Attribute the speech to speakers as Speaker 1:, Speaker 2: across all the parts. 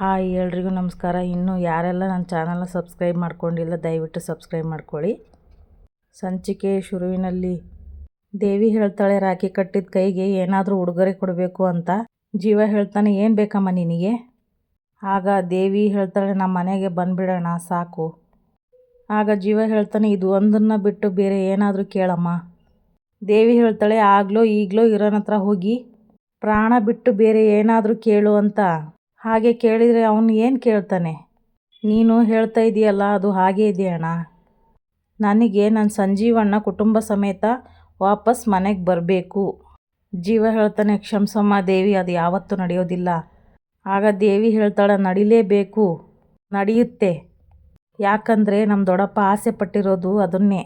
Speaker 1: Hi ಎಲ್ರಿಗೂ ನಮಸ್ಕಾರ. ಇನ್ನೂ ಯಾರೆಲ್ಲ ನನ್ನ ಚಾನಲ್ನ ಸಬ್ಸ್ಕ್ರೈಬ್ ಮಾಡ್ಕೊಂಡಿಲ್ಲ, ದಯವಿಟ್ಟು ಸಬ್ಸ್ಕ್ರೈಬ್ ಮಾಡ್ಕೊಳ್ಳಿ. ಸಂಚಿಕೆ ಶುರುವಿನಲ್ಲಿ, ದೇವಿ ಹೇಳ್ತಾಳೆ, ರಾಖಿ ಕಟ್ಟಿದ ಕೈಗೆ ಏನಾದರೂ ಉಡುಗೊರೆ ಕೊಡಬೇಕು ಅಂತ. ಜೀವ ಹೇಳ್ತಾನೆ, ಏನು ಬೇಕಮ್ಮ ನಿನಗೆ? ಆಗ ದೇವಿ ಹೇಳ್ತಾಳೆ, ನಮ್ಮ ಮನೆಗೆ ಬಂದುಬಿಡೋಣ, ಸಾಕು. ಆಗ ಜೀವ ಹೇಳ್ತಾನೆ, ಇದು ಒಂದನ್ನು ಬಿಟ್ಟು ಬೇರೆ ಏನಾದರೂ ಕೇಳಮ್ಮ. ದೇವಿ ಹೇಳ್ತಾಳೆ, ಆಗಲೋ ಈಗಲೋ ಇರೋನ ಹತ್ರ ಹೋಗಿ, ಪ್ರಾಣ ಬಿಟ್ಟು ಬೇರೆ ಏನಾದರೂ ಕೇಳು ಅಂತ. ಹಾಗೆ ಕೇಳಿದರೆ ಅವನು ಏನು ಕೇಳ್ತಾನೆ? ನೀನು ಹೇಳ್ತಾ ಇದೆಯಲ್ಲ, ಅದು ಹಾಗೆ ಇದೆಯಣ್ಣ ನನಗೆ ನನ್ನ ಸಂಜೀವಣ್ಣ ಕುಟುಂಬ ಸಮೇತ ವಾಪಸ್ ಮನೆಗೆ ಬರಬೇಕು. ಜೀವ ಹೇಳ್ತಾನೆ, ಕ್ಷಮಸಮ್ಮ ದೇವಿ, ಅದು ಯಾವತ್ತೂ ನಡೆಯೋದಿಲ್ಲ. ಆಗ ದೇವಿ ಹೇಳ್ತಾಳೆ, ನಡಿಲೇಬೇಕು. ನಡೆಯುತ್ತೆ. ಯಾಕಂದರೆ ನಮ್ಮ ದೊಡ್ಡಪ್ಪ ಆಸೆ ಪಟ್ಟಿರೋದು ಅದನ್ನೇ.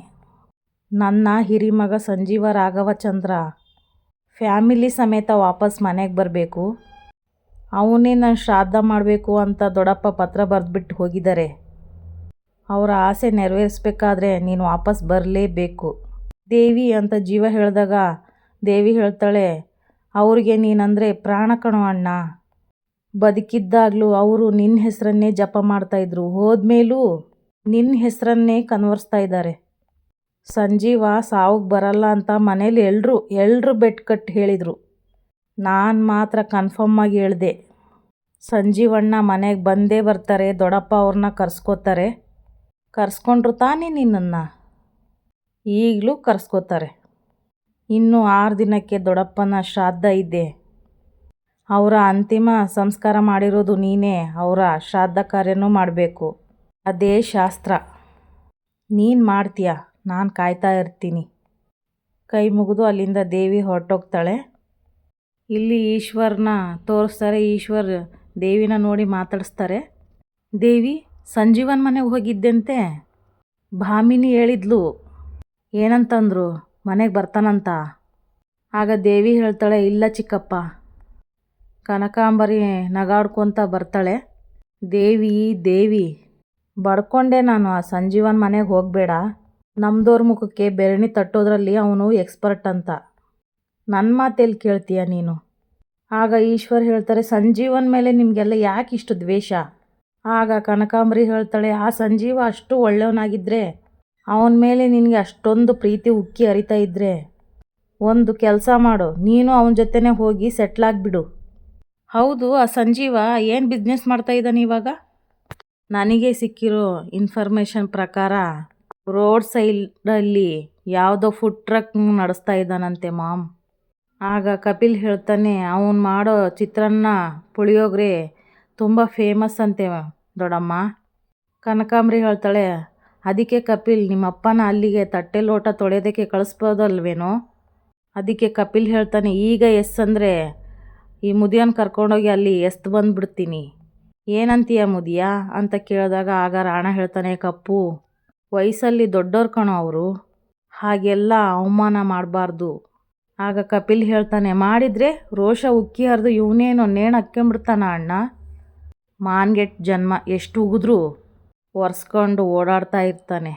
Speaker 1: ನನ್ನ ಹಿರಿಮಗ ಸಂಜೀವ ರಾಘವಚಂದ್ರ ಫ್ಯಾಮಿಲಿ ಸಮೇತ ವಾಪಸ್ ಮನೆಗೆ ಬರಬೇಕು. ಅವನೇ ನಾನು ಶ್ರಾದ್ದ ಮಾಡಬೇಕು ಅಂತ ದೊಡ್ಡಪ್ಪ ಪತ್ರ ಬರೆದ್ಬಿಟ್ಟು ಹೋಗಿದ್ದಾರೆ. ಅವರ ಆಸೆ ನೆರವೇರಿಸ್ಬೇಕಾದ್ರೆ ನೀನು ವಾಪಸ್ ಬರಲೇಬೇಕು. ದೇವಿ ಅಂತ ಜೀವ ಹೇಳಿದಾಗ ದೇವಿ ಹೇಳ್ತಾಳೆ, ಅವ್ರಿಗೆ ನೀನಂದರೆ ಪ್ರಾಣ ಕಣೋ ಅಣ್ಣ. ಬದುಕಿದ್ದಾಗಲೂ ಅವರು ನಿನ್ನ ಹೆಸರನ್ನೇ ಜಪ ಮಾಡ್ತಾಯಿದ್ರು ಹೋದ್ಮೇಲೂ ನಿನ್ನ ಹೆಸರನ್ನೇ ಕನ್ವರ್ಸ್ತಾ ಇದ್ದಾರೆ. ಸಂಜೀವ ಸಾವಿಗೆ ಬರಲ್ಲ ಅಂತ ಮನೇಲಿ ಎಲ್ಲರೂ ಎಲ್ಲರೂ ಬೆಟ್ ಕಟ್ಟಿ ಹೇಳಿದರು. ನಾನು ಮಾತ್ರ ಕನ್ಫರ್ಮ್ ಆಗಿ ಹೇಳಿದೆ. ಸಂಜೀವಣ್ಣ ಮನೆಗೆ ಬಂದೇ ಬರ್ತಾರೆ, ದೊಡ್ಡಪ್ಪ ಅವ್ರನ್ನ ಕರ್ಸ್ಕೋತಾರೆ. ಕರ್ಸ್ಕೊಂಡ್ರು ತಾನೇ ನಿನ್ನನ್ನು? ಈಗಲೂ ಕರ್ಸ್ಕೋತಾರೆ. ಇನ್ನು ಆರು ದಿನಕ್ಕೆ ದೊಡ್ಡಪ್ಪನ ಶ್ರಾದ್ದ ಇದೆ. ಅವರ ಅಂತಿಮ ಸಂಸ್ಕಾರ ಮಾಡಿರೋದು ನೀನೇ, ಅವರ ಶ್ರಾದ್ದ ಕಾರ್ಯನೂ ಮಾಡಬೇಕು. ಅದೇ ಶಾಸ್ತ್ರ. ನೀನು ಮಾಡ್ತೀಯ? ನಾನು ಕಾಯ್ತಾ ಇರ್ತೀನಿ. ಕೈ ಮುಗಿದು ಅಲ್ಲಿಂದ ದೇವಿ ಹೊರಟೋಗ್ತಾಳೆ. ಇಲ್ಲಿ ಈಶ್ವರನ ತೋರಿಸ್ತಾರೆ, ಈಶ್ವರ್ ದೇವಿನ ನೋಡಿ ಮಾತಾಡಿಸ್ತಾರೆ. ದೇವಿ, ಸಂಜೀವನ್ ಮನೆಗೆ ಹೋಗಿದ್ದಂತೆ? ಭಾಮಿನಿ ಹೇಳಿದ್ಲು, ಏನಂತಂದ್ರು, ಮನೆಗೆ ಬರ್ತಾನಂತ? ಆಗ ದೇವಿ ಹೇಳ್ತಾಳೆ, ಇಲ್ಲ ಚಿಕ್ಕಪ್ಪ. ಕನಕಾಂಬರಿ ನಗಾಡ್ಕೊತ ಬರ್ತಾಳೆ. ದೇವಿ ದೇವಿ, ಬಡ್ಕೊಂಡೆ ನಾನು, ಆ ಸಂಜೀವನ್ ಮನೆಗೆ ಹೋಗಬೇಡ. ನಮ್ದೋರ್ ಮುಖಕ್ಕೆ ಬೆರಣಿ ತಟ್ಟೋದ್ರಲ್ಲಿ ಅವನು ಎಕ್ಸ್ಪರ್ಟ್ ಅಂತ. ನನ್ನ ಮಾತೆಲ್ಲಿ ಕೇಳ್ತೀಯ ನೀನು? ಆಗ ಈಶ್ವರ್ ಹೇಳ್ತಾರೆ, ಸಂಜೀವನ್ ಮೇಲೆ ನಿಮಗೆಲ್ಲ ಯಾಕೆ ಇಷ್ಟು ದ್ವೇಷ? ಆಗ ಕನಕಾಂಬರಿ ಹೇಳ್ತಾಳೆ, ಆ ಸಂಜೀವ ಅಷ್ಟು ಒಳ್ಳೆಯವನಾಗಿದ್ದರೆ ಅವನ ಮೇಲೆ ನಿನಗೆ ಅಷ್ಟೊಂದು ಪ್ರೀತಿ ಉಕ್ಕಿ ಹರಿತಾ ಇದ್ದರೆ ಒಂದು ಕೆಲಸ ಮಾಡು, ನೀನು ಅವನ ಜೊತೆನೇ ಹೋಗಿ ಸೆಟ್ಲಾಗಿಬಿಡು ಹೌದು, ಆ ಸಂಜೀವ ಏನು ಬಿಸ್ನೆಸ್ ಮಾಡ್ತಾ ಇದ್ದಾನೆ ಇವಾಗ? ನನಗೆ ಸಿಕ್ಕಿರೋ ಇನ್ಫಾರ್ಮೇಷನ್ ಪ್ರಕಾರ ರೋಡ್ ಸೈಡಲ್ಲಿ ಯಾವುದೋ ಫುಡ್ ಟ್ರಕ್ ನಡೆಸ್ತಾ ಇದ್ದಾನಂತೆ ಮಾಮ್. ಆಗ ಕಪಿಲ್ ಹೇಳ್ತಾನೆ, ಅವನು ಮಾಡೋ ಚಿತ್ರಾನ್ನ ಪುಳಿಯೋಗರೆ ತುಂಬ ಫೇಮಸ್ ಅಂತೆ ದೊಡ್ಡಮ್ಮ ಕನಕಾಂಬ್ರಿ ಹೇಳ್ತಾಳೆ, ಅದಕ್ಕೆ ಕಪಿಲ್, ನಿಮ್ಮಪ್ಪನ ಅಲ್ಲಿಗೆ ತಟ್ಟೆ ಲೋಟ ತೊಳೆಯೋದಕ್ಕೆ ಕಳಿಸ್ಬೋದಲ್ವೇನೋ? ಅದಕ್ಕೆ ಕಪಿಲ್ ಹೇಳ್ತಾನೆ, ಈಗ ಎಸ್ ಅಂದರೆ ಈ ಮುದಿಯನ್ ಕರ್ಕೊಂಡೋಗಿ ಅಲ್ಲಿ ಎಸ್ದು ಬಂದುಬಿಡ್ತೀನಿ. ಏನಂತೀಯ ಮುದಿಯ? ಅಂತ ಕೇಳಿದಾಗ ಆಗ ರಾಣ ಹೇಳ್ತಾನೆ, ಕಪ್ಪು, ವಯಸ್ಸಲ್ಲಿ ದೊಡ್ಡವ್ರು ಕಣೋ ಅವರು. ಹಾಗೆಲ್ಲ ಅವಮಾನ ಮಾಡಬಾರ್ದು. ಆಗ ಕಪಿಲ್ ಹೇಳ್ತಾನೆ, ಮಾಡಿದರೆ ರೋಷ ಉಕ್ಕಿ ಹರಿದು ಇವನೇನೋ ನೇಣು ಹಕ್ಕೊಂಬಿಡ್ತಾನ ಅಣ್ಣ. ಮಾನ್ಗೆಟ್ ಜನ್ಮ ಎಷ್ಟು ಉಗಿದ್ರು ಒರೆಸ್ಕೊಂಡು ಓಡಾಡ್ತಾ ಇರ್ತಾನೆ.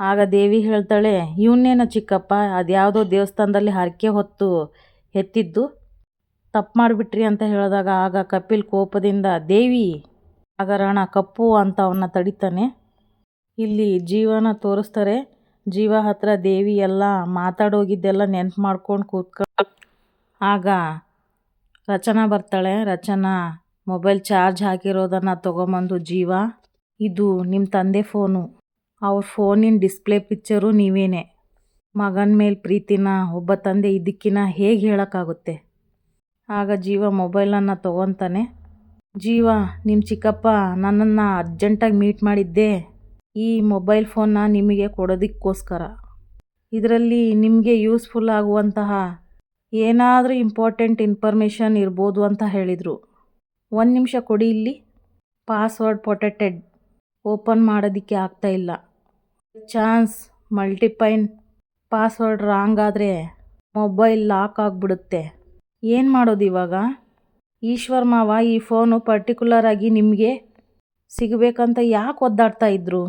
Speaker 1: ಆಗ ದೇವಿ ಹೇಳ್ತಾಳೆ ಇವನ್ನೇನೋ ಚಿಕ್ಕಪ್ಪ, ಅದ್ಯಾವುದೋ ದೇವಸ್ಥಾನದಲ್ಲಿ ಹರಕೆ ಹೊತ್ತು ಎತ್ತಿದ್ದು ತಪ್ಪು ಮಾಡಿಬಿಟ್ರಿ ಅಂತ ಹೇಳಿದಾಗ ಆಗ ಕಪಿಲ್ ಕೋಪದಿಂದ, ದೇವಿ, ಆಗ ರಾಣ ಕಪ್ಪು ಅಂತ ಅವನ್ನ ತಡಿತಾನೆ. ಇಲ್ಲಿ ಜೀವನ ತೋರಿಸ್ತಾರೆ. ಜೀವ ಹತ್ರ ದೇವಿ ಎಲ್ಲ ಮಾತಾಡೋಗಿದ್ದೆಲ್ಲ ನೆನ್ಪು ಮಾಡ್ಕೊಂಡು ಕೂತ್ಕೊಂಡು ಆಗ ರಚನಾ ಬರ್ತಾಳೆ. ರಚನಾ ಮೊಬೈಲ್ ಚಾರ್ಜ್ ಹಾಕಿರೋದನ್ನು ತೊಗೊಂಬಂದು, ಜೀವ, ಇದು ನಿಮ್ಮ ತಂದೆ ಫೋನು. ಅವ್ರ ಫೋನಿನ ಡಿಸ್ಪ್ಲೇ ಪಿಕ್ಚರು ನೀವೇನೆ. ಮಗನ ಮೇಲೆ ಪ್ರೀತಿನ, ಒಬ್ಬ ತಂದೆ ಇದಕ್ಕಿನ ಹೇಗೆ ಹೇಳೋಕ್ಕಾಗುತ್ತೆ? ಆಗ ಜೀವ ಮೊಬೈಲನ್ನು ತೊಗೊತಾನೆ. ಜೀವ ನಿಮ್ಮ ಚಿಕ್ಕಪ್ಪ ನನ್ನನ್ನು ಅರ್ಜೆಂಟಾಗಿ ಮೀಟ್ ಮಾಡಿದ್ದೆ ಈ ಮೊಬೈಲ್ ಫೋನ್ನ ನಿಮಗೆ ಕೊಡೋದಕ್ಕೋಸ್ಕರ. ಇದರಲ್ಲಿ ನಿಮಗೆ ಯೂಸ್ಫುಲ್ ಆಗುವಂತಹ ಏನಾದರೂ ಇಂಪಾರ್ಟೆಂಟ್ ಇನ್ಫಾರ್ಮೇಷನ್ ಇರ್ಬೋದು ಅಂತ ಹೇಳಿದರು. ಒಂದು ನಿಮಿಷ ಕೊಡಿ ಇಲ್ಲಿ. Password protected. ಓಪನ್ ಮಾಡೋದಕ್ಕೆ ಆಗ್ತಾಯಿಲ್ಲ ಚಾನ್ಸ್ ಮಲ್ಟಿಪೈನ್. ಪಾಸ್ವರ್ಡ್ ರಾಂಗ್ ಆದರೆ ಮೊಬೈಲ್ ಲಾಕ್ ಆಗಿಬಿಡುತ್ತೆ. ಏನು ಮಾಡೋದು ಇವಾಗ? ಈಶ್ವರ್ ಮಾವ ಈ ಫೋನು ಪರ್ಟಿಕ್ಯುಲರ್ ಆಗಿ ನಿಮಗೆ ಸಿಗಬೇಕಂತ ಯಾಕೆ ಒದ್ದಾಡ್ತಾ ಇದ್ರು?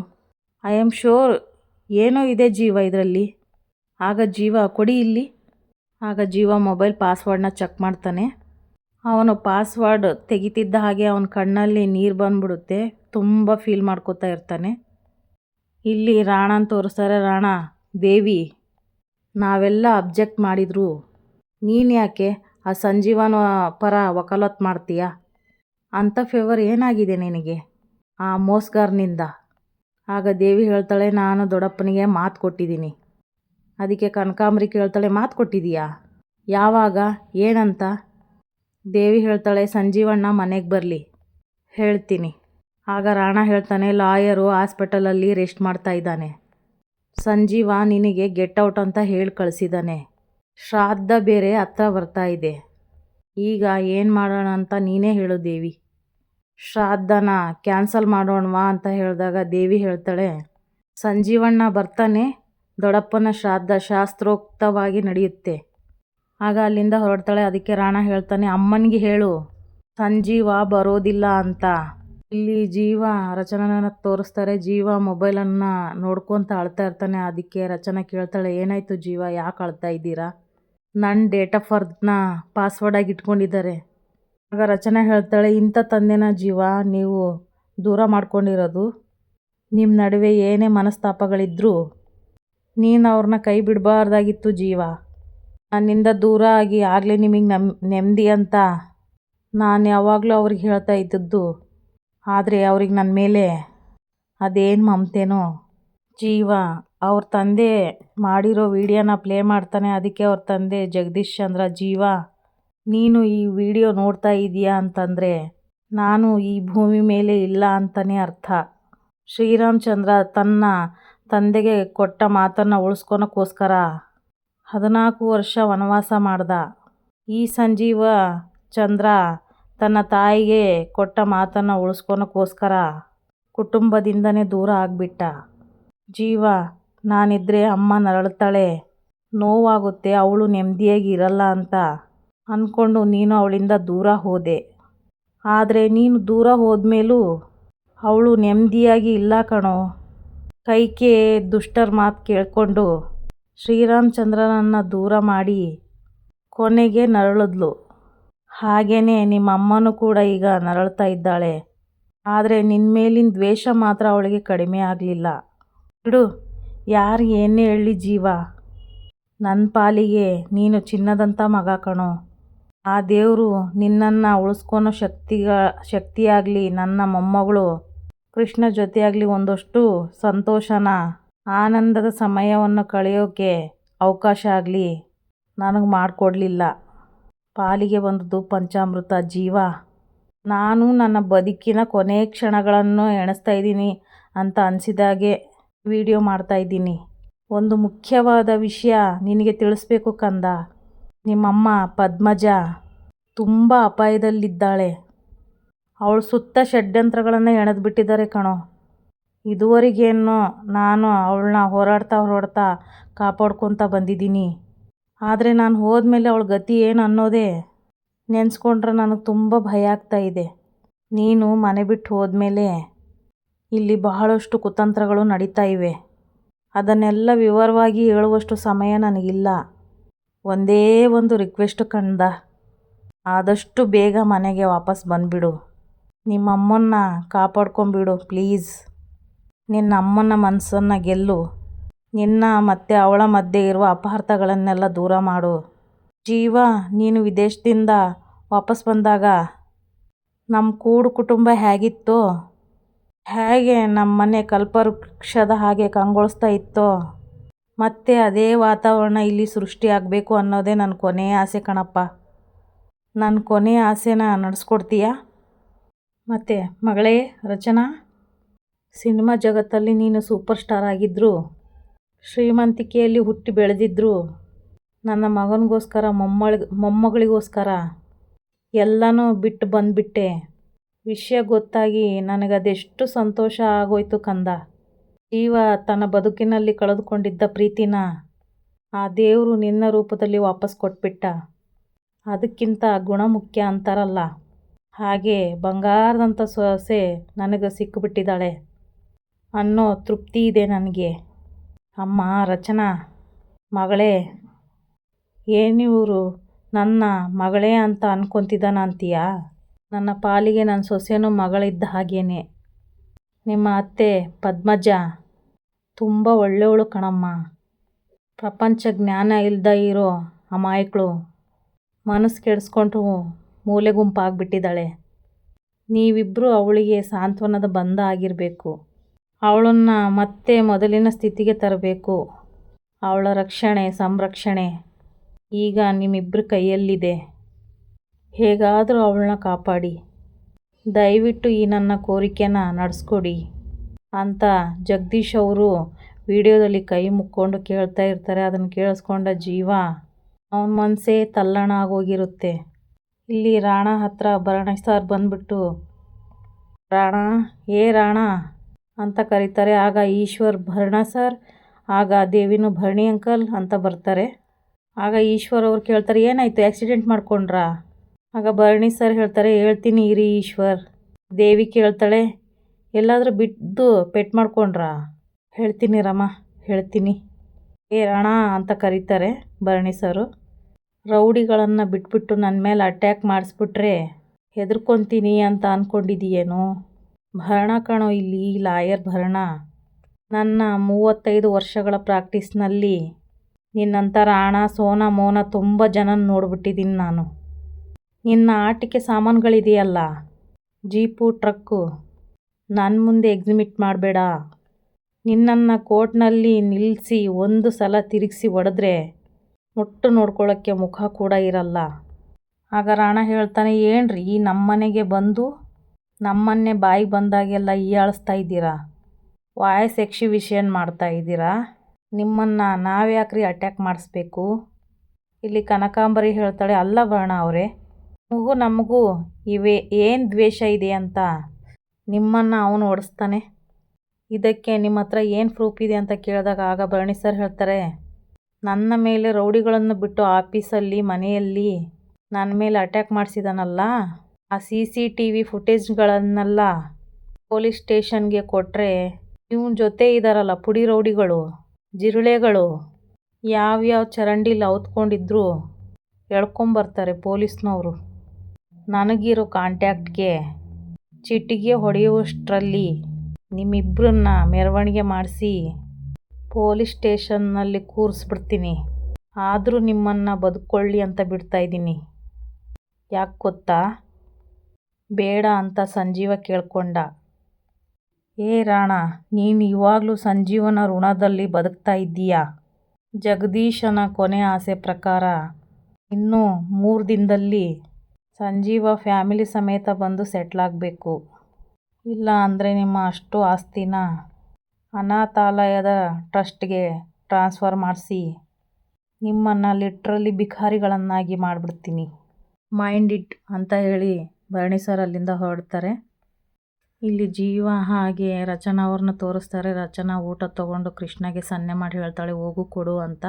Speaker 1: ಐ ಆಮ್ ಶೋರ್ ಏನೋ ಇದೆ ಜೀವ ಇದರಲ್ಲಿ. ಆಗ ಜೀವ ಕೊಡಿ ಇಲ್ಲಿ. ಆಗ ಜೀವ ಮೊಬೈಲ್ ಪಾಸ್ವರ್ಡ್ನ ಚೆಕ್ ಮಾಡ್ತಾನೆ. ಅವನು ಪಾಸ್ವರ್ಡ್ ತೆಗಿತಿದ್ದ ಹಾಗೆ ಅವನ ಕಣ್ಣಲ್ಲಿ ನೀರು ಬಂದ್ಬಿಡುತ್ತೆ. ತುಂಬ ಫೀಲ್ ಮಾಡ್ಕೋತಾ ಇರ್ತಾನೆ. ಇಲ್ಲಿ ರಾಣನ್ ತೋರಿಸ್ತಾರೆ, ರಾಣ, ದೇವಿ, ನಾವೆಲ್ಲ ಅಬ್ಜೆಕ್ಟ್ ಮಾಡಿದ್ರು. ನೀನು ಯಾಕೆ ಆ ಸಂಜೀವನ ಪರ ವಕಾಲತ್ ಮಾಡ್ತೀಯ? ಅಂಥ ಫೇವರ್ ಏನಾಗಿದೆ ನಿನಗೆ? ಆ ಮೋಸ್ಗಾರ್ನಿಂದ. ಆಗ ದೇವಿ ಹೇಳ್ತಾಳೆ, ನಾನು ದೊಡ್ಡಪ್ಪನಿಗೆ ಮಾತು ಕೊಟ್ಟಿದ್ದೀನಿ. ಅದಕ್ಕೆ ಕನಕಾಂಬ್ರಿ ಕೇಳ್ತಾಳೆ, ಮಾತು ಕೊಟ್ಟಿದೀಯಾ ಯಾವಾಗ? ಏನಂತ? ದೇವಿ ಹೇಳ್ತಾಳೆ, ಸಂಜೀವಣ್ಣ ಮನೆಗೆ ಬರಲಿ, ಹೇಳ್ತೀನಿ. ಆಗ ರಾಣ ಹೇಳ್ತಾನೆ, ಲಾಯರು ಹಾಸ್ಪಿಟಲಲ್ಲಿ ರೆಸ್ಟ್ ಮಾಡ್ತಾ ಇದ್ದಾನೆ. ಸಂಜೀವ ನಿನಗೆ ಗೆಟ್ ಔಟ್ ಅಂತ ಹೇಳಿ ಕಳಿಸಿದ್ದಾನೆ ಶ್ರಾದ್ದ ಬೇರೆ ಹತ್ರ ಬರ್ತಾ ಇದೆ. ಈಗ ಏನು ಮಾಡೋಣ ಅಂತ ನೀನೇ ಹೇಳು ದೇವಿ. ಶ್ರಾದ್ದನ ಕ್ಯಾನ್ಸಲ್ ಮಾಡೋಣವಾ ಅಂತ ಹೇಳಿದಾಗ ದೇವಿ ಹೇಳ್ತಾಳೆ, ಸಂಜೀವಣ್ಣ ಬರ್ತಾನೆ, ದೊಡ್ಡಪ್ಪನ ಶ್ರಾದ್ದ ಶಾಸ್ತ್ರೋಕ್ತವಾಗಿ ನಡೆಯುತ್ತೆ. ಆಗ ಅಲ್ಲಿಂದ ಹೊರಡ್ತಾಳೆ, ಅದಕ್ಕೆ ರಾಣ ಹೇಳ್ತಾನೆ, ಅಮ್ಮನಿಗೆ ಹೇಳು, ಸಂಜೀವ ಬರೋದಿಲ್ಲ ಅಂತ. ಇಲ್ಲಿ ಜೀವ ರಚನನ ತೋರಿಸ್ತಾರೆ, ಜೀವ ಮೊಬೈಲನ್ನು ನೋಡ್ಕೊತ ಅಳ್ತಾ ಇರ್ತಾನೆ, ಅದಕ್ಕೆ ರಚನಾ ಕೇಳ್ತಾಳೆ, ಏನಾಯಿತು ಜೀವ, ಯಾಕೆ ಅಳ್ತಾ ಇದ್ದೀರಾ? ನನ್ನ ಡೇಟ್ ಆಫ್ ಬರ್ತ್ನ ಪಾಸ್ವರ್ಡಾಗಿ ಇಟ್ಕೊಂಡಿದ್ದಾರೆ. ಆಗ ರಚನೆ ಹೇಳ್ತಾಳೆ, ಇಂಥ ತಂದೆನ ಜೀವ ನೀವು ದೂರ ಮಾಡ್ಕೊಂಡಿರೋದು. ನಿಮ್ಮ ನಡುವೆ ಏನೇ ಮನಸ್ತಾಪಗಳಿದ್ದರೂ ನೀನು ಅವ್ರನ್ನ ಕೈ ಬಿಡಬಾರ್ದಾಗಿತ್ತು ಜೀವ. ನನ್ನಿಂದ ದೂರ ಆಗಿ ಆಗಲೇ ನಿಮಗೆ ನಮ್ ನೆಮ್ಮದಿ ಅಂತ ನಾನು ಯಾವಾಗಲೂ ಅವ್ರಿಗೆ ಹೇಳ್ತಾ ಇದ್ದದ್ದು. ಆದರೆ ಅವ್ರಿಗೆ ನನ್ನ ಮೇಲೆ ಅದೇನು ಮಮತೆನೋ. ಜೀವ, ಅವ್ರ ತಂದೆ ಮಾಡಿರೋ ವಿಡಿಯೋನ ಪ್ಲೇ ಮಾಡ್ತಾನೆ, ಅದಕ್ಕೆ ಅವ್ರ ತಂದೆ ಜಗದೀಶ್ ಚಂದ್ರ ಜೀವ. ನೀನು ಈ ವಿಡಿಯೋ ನೋಡ್ತಾ ಇದೀಯಾ ಅಂತಂದರೆ, ನಾನು ಈ ಭೂಮಿ ಮೇಲೆ ಇಲ್ಲ ಅಂತಲೇ ಅರ್ಥ. ಶ್ರೀರಾಮಚಂದ್ರ ತನ್ನ ತಂದೆಗೆ ಕೊಟ್ಟ ಮಾತನ್ನು ಉಳಿಸ್ಕೊಳಕ್ಕೋಸ್ಕರ ಹದಿನಾಲ್ಕು ವರ್ಷ ವನವಾಸ ಮಾಡ್ದ. ಈ ಸಂಜೀವ ಚಂದ್ರ ತನ್ನ ತಾಯಿಗೆ ಕೊಟ್ಟ ಮಾತನ್ನು ಉಳಿಸ್ಕೊಳಕ್ಕೋಸ್ಕರ ಕುಟುಂಬದಿಂದನೇ ದೂರ ಆಗಿಬಿಟ್ಟ. ಜೀವ, ನಾನಿದ್ರೆ ಅಮ್ಮ ನರಳ್ತಾಳೆ, ನೋವಾಗುತ್ತೆ, ಅವಳು ನೆಮ್ಮದಿಯಾಗಿ ಇರಲ್ಲ ಅಂತ ಅಂದ್ಕೊಂಡು ನೀನು ಅವಳಿಂದ ದೂರ ಹೋದೆ. ಆದರೆ ನೀನು ದೂರ ಹೋದ್ಮೇಲೂ ಅವಳು ನೆಮ್ಮದಿಯಾಗಿ ಇಲ್ಲ ಕಣೋ. ಕೈಕೆ ದುಷ್ಟರ ಮಾತು ಕೇಳಿಕೊಂಡು ಶ್ರೀರಾಮಚಂದ್ರನನ್ನು ದೂರ ಮಾಡಿ ಕೊನೆಗೆ ನರಳಿದ್ಲು. ಹಾಗೇ ನಿಮ್ಮ ಅಮ್ಮನೂ ಕೂಡ ಈಗ ನರಳ್ತಾ ಇದ್ದಾಳೆ. ಆದರೆ ನಿನ್ನ ಮೇಲಿನ ದ್ವೇಷ ಮಾತ್ರ ಅವಳಿಗೆ ಕಡಿಮೆ ಆಗಲಿಲ್ಲ. ಬಿಡು, ಯಾರು ಏನೇ ಹೇಳಿ ಜೀವ. ನನ್ನ ಪಾಲಿಗೆ ನೀನು ಚಿನ್ನದಂಥ ಮಗ ಕಣೋ. ಆ ದೇವರು ನಿನ್ನನ್ನು ಉಳಿಸ್ಕೊಳೋ ಶಕ್ತಿಗ, ಶಕ್ತಿಯಾಗಲಿ ನನ್ನ ಮೊಮ್ಮಗಳು ಕೃಷ್ಣ ಜೊತೆಯಾಗಲಿ ಒಂದಷ್ಟು ಸಂತೋಷನ, ಆನಂದದ ಸಮಯವನ್ನು ಕಳೆಯೋಕ್ಕೆ ಅವಕಾಶ ಆಗಲಿ ನನಗೆ ಮಾಡಿಕೊಡ್ಲಿಲ್ಲ. ಪಾಲಿಗೆ ಬಂದದ್ದು ಪಂಚಾಮೃತ, ಜೀವ. ನಾನು ನನ್ನ ಬದುಕಿನ ಕೊನೆಯ ಕ್ಷಣಗಳನ್ನು ಎಣಿಸ್ತಾ ಇದ್ದೀನಿ ಅಂತ ಅನಿಸಿದಾಗೆ ವಿಡಿಯೋ ಮಾಡ್ತಾಯಿದ್ದೀನಿ ಒಂದು ಮುಖ್ಯವಾದ ವಿಷಯ ನಿನಗೆ ತಿಳಿಸ್ಬೇಕು ಕಂದ. ನಿಮ್ಮಮ್ಮ ಪದ್ಮಜ ತುಂಬ ಅಪಾಯದಲ್ಲಿದ್ದಾಳೆ. ಅವಳು ಸುತ್ತ ಷಡ್ಯಂತ್ರಗಳನ್ನು ಎಣೆದು ಬಿಟ್ಟಿದ್ದಾರೆ ಕಣೋ. ಇದುವರೆಗೇನು ನಾನು ಅವಳನ್ನ ಹೋರಾಡ್ತಾ ಹೋರಾಡ್ತಾ ಕಾಪಾಡ್ಕೊತಾ ಬಂದಿದ್ದೀನಿ. ಆದರೆ ನಾನು ಹೋದ್ಮೇಲೆ ಅವಳ ಗತಿ ಏನು ಅನ್ನೋದೇ ನೆನೆಸ್ಕೊಂಡ್ರೆ ನನಗೆ ತುಂಬ ಭಯ ಆಗ್ತಾ ಇದೆ. ನೀನು ಮನೆ ಬಿಟ್ಟು ಹೋದ್ಮೇಲೆ ಇಲ್ಲಿ ಬಹಳಷ್ಟು ಕುತಂತ್ರಗಳು ನಡೀತಾ ಇವೆ. ಅದನ್ನೆಲ್ಲ ವಿವರವಾಗಿ ಹೇಳುವಷ್ಟು ಸಮಯ ನನಗಿಲ್ಲ. ಒಂದೇ ಒಂದು ರಿಕ್ವೆಸ್ಟ್ ಕಂದ. ಆದಷ್ಟು ಬೇಗ ಮನೆಗೆ ವಾಪಸ್ ಬಂದುಬಿಡು. ನಿಮ್ಮ ಅಮ್ಮನ್ನ ಕಾಪಾಡ್ಕೊಂಬಿಡು ಪ್ಲೀಸ್ ನಿನ್ನ ಅಮ್ಮನ ಮನಸ್ಸನ್ನು ಗೆಲ್ಲು. ನಿನ್ನ ಮತ್ತು ಅವಳ ಮಧ್ಯೆ ಇರುವ ಅಪಹಾರ್ಥಗಳನ್ನೆಲ್ಲ ದೂರ ಮಾಡು. ಜೀವ, ನೀನು ವಿದೇಶದಿಂದ ವಾಪಸ್ ಬಂದಾಗ ನಮ್ಮ ಕೂಡು ಕುಟುಂಬ ಹೇಗಿತ್ತೋ? ಹೇಗೆ ನಮ್ಮ ಮನೆ ಕಲ್ಪವೃಕ್ಷದ ಹಾಗೆ ಕಂಗೊಳಿಸ್ತಾ ಇತ್ತೋ? ಮತ್ತೆ ಅದೇ ವಾತಾವರಣ ಇಲ್ಲಿ ಸೃಷ್ಟಿಯಾಗಬೇಕು ಅನ್ನೋದೇ ನನ್ನ ಕೊನೆಯ ಆಸೆ ಕಣಪ್ಪ. ನನ್ನ ಕೊನೆಯ ಆಸೆನ ನಡೆಸ್ಕೊಡ್ತೀಯಾ? ಮತ್ತು, ಮಗಳೇ, ರಚನಾ? ಸಿನಿಮಾ ಜಗತ್ತಲ್ಲಿ ನೀನು ಸೂಪರ್ ಸ್ಟಾರ್ ಆಗಿದ್ದರು ಶ್ರೀಮಂತಿಕೆಯಲ್ಲಿ ಹುಟ್ಟಿ ಬೆಳೆದಿದ್ರು, ನನ್ನ ಮಗನಿಗೋಸ್ಕರ, ಮೊಮ್ಮಳಿ, ಮೊಮ್ಮಗಳಿಗೋಸ್ಕರ ಎಲ್ಲನೂ ಬಿಟ್ಟು ಬಂದುಬಿಟ್ಟೆ. ವಿಷಯ ಗೊತ್ತಾಗಿ ನನಗದೆಷ್ಟು ಸಂತೋಷ ಆಗೋಯ್ತು ಕಂದ. ಜೀವ ತನ್ನ ಬದುಕಿನಲ್ಲಿ ಕಳೆದುಕೊಂಡಿದ್ದ ಪ್ರೀತಿನ ಆ ದೇವರು ನಿನ್ನ ರೂಪದಲ್ಲಿ ವಾಪಸ್ ಕೊಟ್ಬಿಟ್ಟ. ಅದಕ್ಕಿಂತ ಗುಣ ಮುಖ್ಯ ಅಂತಾರಲ್ಲ. ಹಾಗೆ ಬಂಗಾರದಂಥ ಸೊಸೆ ನನಗೆ ಸಿಕ್ಕಿಬಿಟ್ಟಿದ್ದಾಳೆ ಅನ್ನೋ ತೃಪ್ತಿ ಇದೆ ನನಗೆ. ಅಮ್ಮ, ರಚನಾ, ಮಗಳೇ ಏನಿವರು ನನ್ನ ಮಗಳೇ ಅಂತ ಅಂತೀಯಾ ನನ್ನ ಪಾಲಿಗೆ ನನ್ನ ಸೊಸೆನೂ ಮಗಳಿದ್ದ ಹಾಗೇನೆ. ನಿಮ್ಮ ಅತ್ತೆ ಪದ್ಮಜ ತುಂಬ ಒಳ್ಳೆಯವಳು ಕಣಮ್ಮ. ಪ್ರಪಂಚ ಜ್ಞಾನ ಇಲ್ದ ಇರೋ ಅಮಾಯಕಳು ಮನಸ್ಸು ಕೆಡಿಸ್ಕೊಂಡು ಮೂಲೆ ಗುಂಪಾಗ್ಬಿಟ್ಟಿದ್ದಾಳೆ. ನೀವಿಬ್ಬರೂ ಅವಳಿಗೆ ಸಾಂತ್ವನದ ಬಂಧ ಆಗಿರಬೇಕು. ಅವಳನ್ನು ಮತ್ತೆ ಮೊದಲಿನ ಸ್ಥಿತಿಗೆ ತರಬೇಕು. ಅವಳ ರಕ್ಷಣೆ, ಸಂರಕ್ಷಣೆ ಈಗ ನಿಮ್ಮಿಬ್ಬರ ಕೈಯಲ್ಲಿದೆ. ಹೇಗಾದರೂ ಅವಳನ್ನ ಕಾಪಾಡಿ. ದಯವಿಟ್ಟು ಈ ನನ್ನ ಕೋರಿಕೆನ ನಡೆಸ್ಕೊಡಿ ಅಂತ ಜಗದೀಶ್ ಅವರು ವಿಡಿಯೋದಲ್ಲಿ ಕೈ ಮುಕ್ಕೊಂಡು ಕೇಳ್ತಾ ಇರ್ತಾರೆ. ಅದನ್ನು ಕೇಳಿಸ್ಕೊಂಡ ಜೀವ ಅವನ ಮನಸ್ಸೇ ತಲ್ಲಣ ಆಗೋಗಿರುತ್ತೆ. ಇಲ್ಲಿ ರಾಣ ಹತ್ರ ಭರಣಿ ಸರ್ ಬಂದ್ಬಿಟ್ಟು, ರಾಣ, ಏ ರಾಣ ಅಂತ ಕರೀತಾರೆ. ಆಗ ಈಶ್ವರ್, ಭರಣ ಸರ್, ಆಗ ದೇವಿನೂ ಭರಣಿ ಅಂಕಲ್ ಅಂತ ಬರ್ತಾರೆ. ಆಗ ಈಶ್ವರ್ ಅವ್ರು ಕೇಳ್ತಾರೆ, ಏನಾಯಿತು? ಆಕ್ಸಿಡೆಂಟ್ ಮಾಡ್ಕೊಂಡ್ರಾ? ಆಗ ಭರಣಿ ಸರ್ ಹೇಳ್ತಾರೆ, ಹೇಳ್ತೀನಿ ಇರಿ ಈಶ್ವರ್. ದೇವಿ ಕೇಳ್ತಾಳೆ, ಎಲ್ಲಾದರೂ ಬಿದ್ದು ಪೆಟ್ ಮಾಡ್ಕೊಂಡ್ರಾ? ಹೇಳ್ತೀನಿ ರಮ್ಮ ಹೇಳ್ತೀನಿ. ಏ ರಾಣ ಅಂತ ಕರೀತಾರೆ ಭರಣಿ ಸರು. ರೌಡಿಗಳನ್ನು ಬಿಟ್ಬಿಟ್ಟು ನನ್ನ ಮೇಲೆ ಅಟ್ಯಾಕ್ ಮಾಡಿಸ್ಬಿಟ್ರೆ ಹೆದರ್ಕೊತೀನಿ ಅಂತ ಅಂದ್ಕೊಂಡಿದೀಯೇನು ಭರಣ ಕಣೋ, ಇಲ್ಲಿ ಲಾಯರ್ ಭರಣ. ನನ್ನ ಮೂವತ್ತೈದು ವರ್ಷಗಳ ಪ್ರಾಕ್ಟೀಸ್ನಲ್ಲಿ ನಿನ್ನಂಥ ರಾಣ ಸೋನ ಮೋನ ತುಂಬ ಜನ ನೋಡ್ಬಿಟ್ಟಿದ್ದೀನಿ ನಾನು. ನಿನ್ನ ಆಟಿಕೆ ಸಾಮಾನುಗಳಿದೆಯಲ್ಲ? Jeep, truck. ನನ್ನ ಮುಂದೆ ಎಕ್ಸಿಮಿಟ್ ಮಾಡಬೇಡ. ನಿನ್ನನ್ನು ಕೋರ್ಟ್ನಲ್ಲಿ ನಿಲ್ಲಿಸಿ ಒಂದು ಸಲ ತಿರುಗಿಸಿ ಹೊಡೆದ್ರೆ ಮುಟ್ಟು ನೋಡ್ಕೊಳ್ಳೋಕ್ಕೆ ಮುಖ ಕೂಡ ಇರಲ್ಲ. ಆಗ ರಾಣ ಹೇಳ್ತಾನೆ, ಏನ್ರಿ, ಈ ನಮ್ಮನೆಗೆ ಬಂದು ನಮ್ಮನ್ನೇ ಬಾಯಿಗೆ ಬಂದಾಗೆಲ್ಲ ಹೀಯಾಳಿಸ್ತಾ ಇದ್ದೀರಾ? ವಾಯ್ಸ್ ಎಕ್ಸಿಬಿಷನ್ ಮಾಡ್ತಾ ಇದ್ದೀರಾ? ನಿಮ್ಮನ್ನು ನಾವ್ಯಾಕ್ರಿ ಅಟ್ಯಾಕ್ ಮಾಡಿಸ್ಬೇಕು? ಇಲ್ಲಿ ಕನಕಾಂಬರಿ ಹೇಳ್ತಾಳೆ, ಅಲ್ಲ ಬಾಣ ಅವರೇ ನಿಮಗೂ ನಮಗೂ ಇವೆ ಏನು ದ್ವೇಷ ಇದೆ ಅಂತ ನಿಮ್ಮನ್ನು ಅವನು ಓಡಿಸ್ತಾನೆ. ಇದಕ್ಕೆ ನಿಮ್ಮ ಹತ್ರ ಏನು ಪ್ರೂಫ್ ಇದೆ ಅಂತ ಕೇಳಿದಾಗ ಆಗ ಭರಣಿ ಸರ್ ಹೇಳ್ತಾರೆ, ನನ್ನ ಮೇಲೆ ರೌಡಿಗಳನ್ನು ಬಿಟ್ಟು ಆಫೀಸಲ್ಲಿ, ಮನೆಯಲ್ಲಿ ನನ್ನ ಮೇಲೆ ಅಟ್ಯಾಕ್ ಮಾಡಿಸಿದಾನಲ್ಲ, ಆ ಸಿ ಸಿ ಟಿ ವಿ ಫುಟೇಜ್ಗಳನ್ನೆಲ್ಲ ಪೊಲೀಸ್ ಸ್ಟೇಷನ್ಗೆ ಕೊಟ್ಟರೆ ಇವನ ಜೊತೆ ಇದ್ದಾರಲ್ಲ ಪುಡಿ ರೌಡಿಗಳು, ಜಿರುಳೆಗಳು, ಯಾವ್ಯಾವ ಚರಂಡಿಲಿ ಔತ್ಕೊಂಡಿದ್ರು ಎಳ್ಕೊಂಬರ್ತಾರೆ ಪೊಲೀಸ್ನವರು. ನನಗಿರೋ ಕಾಂಟ್ಯಾಕ್ಟ್ಗೆ ಚಿಟ್ಟಿಗೆ ಹೊಡೆಯುವಷ್ಟರಲ್ಲಿ ನಿಮ್ಮಿಬ್ಬರನ್ನ ಮೆರವಣಿಗೆ ಮಾಡಿಸಿ ಪೊಲೀಸ್ ಸ್ಟೇಷನ್ನಲ್ಲಿ ಕೂರಿಸ್ಬಿಡ್ತೀನಿ. ಆದರೂ ನಿಮ್ಮನ್ನು ಬದುಕೊಳ್ಳಿ ಅಂತ ಬಿಡ್ತಾಯಿದ್ದೀನಿ ಯಾಕೆ ಗೊತ್ತಾ? ಬೇಡ ಅಂತ ಸಂಜೀವ ಕೇಳ್ಕೊಂಡ. ಏ ರಾಣ, ನೀನು ಇವಾಗಲೂ ಸಂಜೀವನ ಋಣದಲ್ಲಿ ಬದುಕ್ತಾ ಇದ್ದೀಯಾ? ಜಗದೀಶನ ಕೊನೆ ಆಸೆ ಪ್ರಕಾರ ಇನ್ನೂ ಮೂರು ದಿನದಲ್ಲಿ ಸಂಜೀವ ಫ್ಯಾಮಿಲಿ ಸಮೇತ ಬಂದು ಸೆಟ್ಲಾಗಬೇಕು ಇಲ್ಲ ಅಂದರೆ ನಿಮ್ಮ ಅಷ್ಟು ಆಸ್ತಿನ ಅನಾಥಾಲಯದ ಟ್ರಸ್ಟ್ಗೆ ಟ್ರಾನ್ಸ್ಫರ್ ಮಾಡಿಸಿ ನಿಮ್ಮನ್ನು ಲಿಟ್ರಲಿ ಭಿಕಾರಿಗಳನ್ನಾಗಿ ಮಾಡಿಬಿಡ್ತೀನಿ. ಮೈಂಡ್ ಇಟ್ ಅಂತ ಹೇಳಿ ಭರಣಿ ಸರ್ ಅಲ್ಲಿಂದ ಹೊರಡ್ತಾರೆ. ಇಲ್ಲಿ ಜೀವ ಹಾಗೆ ರಚನಾ ಅವ್ರನ್ನ ತೋರಿಸ್ತಾರೆ. ರಚನಾ ಊಟ ತೊಗೊಂಡು ಕೃಷ್ಣಗೆ ಸನ್ನೆ ಮಾಡಿ ಹೇಳ್ತಾಳೆ, ಹೋಗು ಕೊಡು ಅಂತ.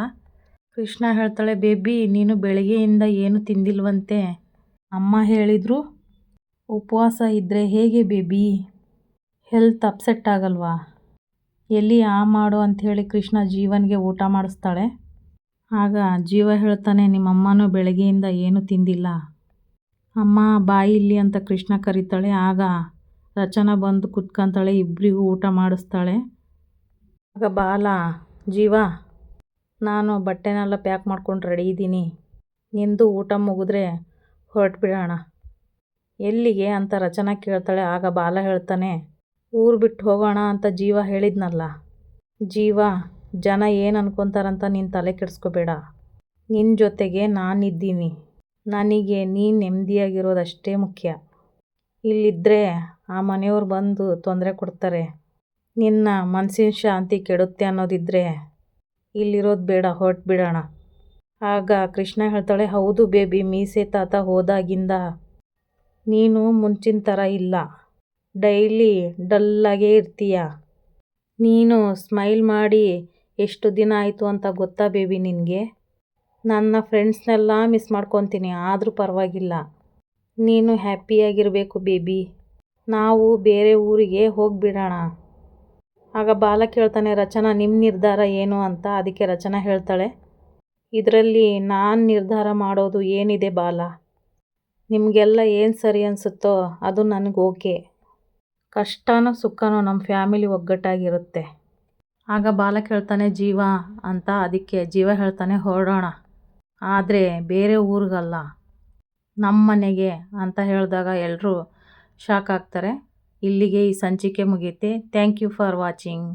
Speaker 1: ಕೃಷ್ಣ ಹೇಳ್ತಾಳೆ, ಬೇಬಿ, ನೀನು ಬೆಳಗ್ಗೆಯಿಂದ ಏನು ತಿಂದಿಲ್ವಂತೆ? ಅಮ್ಮ ಹೇಳಿದರು, ಉಪವಾಸ ಇದ್ದರೆ ಹೇಗೆ ಬೇಬಿ? ಹೆಲ್ತ್ ಅಪ್ಸೆಟ್ ಆಗಲ್ವಾ? ಎಲ್ಲಿ ಆ ಮಾಡು ಅಂಥೇಳಿ ಕೃಷ್ಣ ಜೀವನ್ಗೆ ಊಟ ಮಾಡಿಸ್ತಾಳೆ. ಆಗ ಜೀವ ಹೇಳ್ತಾನೆ, ನಿಮ್ಮಮ್ಮನೂ ಬೆಳಗ್ಗೆಯಿಂದ ಏನೂ ತಿಂದಿಲ್ಲ. ಅಮ್ಮ ಬಾಯಿ ಇಲ್ಲಿ ಅಂತ ಕೃಷ್ಣ ಕರೀತಾಳೆ. ಆಗ ರಚನಾ ಬಂದು ಕುತ್ಕೊಂತಾಳೆ ಇಬ್ಬರಿಗೂ ಊಟ ಮಾಡಿಸ್ತಾಳೆ. ಆಗ ಬಾಲ, ಜೀವ, ನಾನು ಬಟ್ಟೆನೆಲ್ಲ ಪ್ಯಾಕ್ ಮಾಡ್ಕೊಂಡು ರೆಡಿ ಇದ್ದೀನಿ. ನಿಂದು ಊಟ ಮುಗಿದ್ರೆ ಹೊರಟ್ಬಿಡೋಣ ಎಲ್ಲಿಗೆ ಅಂತ ರಚನಾ ಕೇಳ್ತಾಳೆ. ಆಗ ಬಾಲ ಹೇಳ್ತಾನೆ, ಊರು ಬಿಟ್ಟು ಹೋಗೋಣ ಅಂತ ಜೀವ ಹೇಳಿದ್ನಲ್ಲ. ಜೀವ, ಜನ ಏನು ಅನ್ಕೊತಾರಂತ ನೀನು ತಲೆ ಕೆಡಿಸ್ಕೋಬೇಡ. ನಿನ್ನ ಜೊತೆಗೆ ನಾನಿದ್ದೀನಿ. ನನಗೆ ನೀನು ನೆಮ್ಮದಿಯಾಗಿರೋದಷ್ಟೇ ಮುಖ್ಯ. ಇಲ್ಲಿದ್ದರೆ ಆ ಮನೆಯವ್ರು ಬಂದು ತೊಂದರೆ ಕೊಡ್ತಾರೆ. ನಿನ್ನ ಮನಸ್ಸಿನ ಶಾಂತಿ ಕೆಡುತ್ತೆ ಅನ್ನೋದಿದ್ದರೆ ಇಲ್ಲಿರೋದು ಬೇಡ, ಹೊರಟ್ಬಿಡೋಣ. ಆಗ ಕೃಷ್ಣ ಹೇಳ್ತಾಳೆ, ಹೌದು ಬೇಬಿ, ಮೀಸೆ ತಾತ ಹೋದಾಗಿಂದ ನೀನು ಮುಂಚಿನ ಥರ ಇಲ್ಲ. ಡೈಲಿ ಡಲ್ಲಾಗೇ ಇರ್ತೀಯ? ನೀನು ಸ್ಮೈಲ್ ಮಾಡಿ ಎಷ್ಟು ದಿನ ಆಯಿತು ಅಂತ ಗೊತ್ತಾ ಬೇಬಿ ನಿನಗೆ? ನನ್ನ ಫ್ರೆಂಡ್ಸ್ನೆಲ್ಲ ಮಿಸ್ ಮಾಡ್ಕೊತೀನಿ, ಆದರೂ ಪರವಾಗಿಲ್ಲ. ನೀನು ಹ್ಯಾಪಿಯಾಗಿರಬೇಕು ಬೇಬಿ. ನಾವು ಬೇರೆ ಊರಿಗೆ ಹೋಗಿಬಿಡೋಣ. ಆಗ ಬಾಲ ಕೇಳ್ತಾನೆ, ರಚನಾ ನಿಮ್ಮ ನಿರ್ಧಾರ ಏನು? ಅಂತ ಅದಕ್ಕೆ ರಚನಾ ಹೇಳ್ತಾಳೆ ಇದರಲ್ಲಿ ನಾನು ನಿರ್ಧಾರ ಮಾಡೋದು ಏನಿದೆ ಬಾಲ? ನಿಮಗೆಲ್ಲ ಏನು ಸರಿ ಅನಿಸುತ್ತೋ ಅದು ನನಗೆ ಓಕೆ. ಕಷ್ಟನೋ ಸುಖನೋ ನಮ್ಮ ಫ್ಯಾಮಿಲಿ ಒಗ್ಗಟ್ಟಾಗಿರುತ್ತೆ. ಆಗ ಬಾಲ ಕೇಳ್ತಾನೆ, ಜೀವ ಅಂತ ಅದಕ್ಕೆ ಜೀವ ಹೇಳ್ತಾನೆ, ಹೊರಡೋಣ. ಆದರೆ ಬೇರೆ ಊರಿಗಲ್ಲ. ನಮ್ಮ ಮನೆಗೆ ಅಂತ ಹೇಳಿದಾಗ ಎಲ್ಲರೂ ಶಾಕ್ ಆಗ್ತಾರೆ. ಇಲ್ಲಿಗೆ ಈ ಸಂಚಿಕೆ ಮುಗಿಯುತ್ತೆ ಥ್ಯಾಂಕ್ ಯು ಫಾರ್ ವಾಚಿಂಗ್.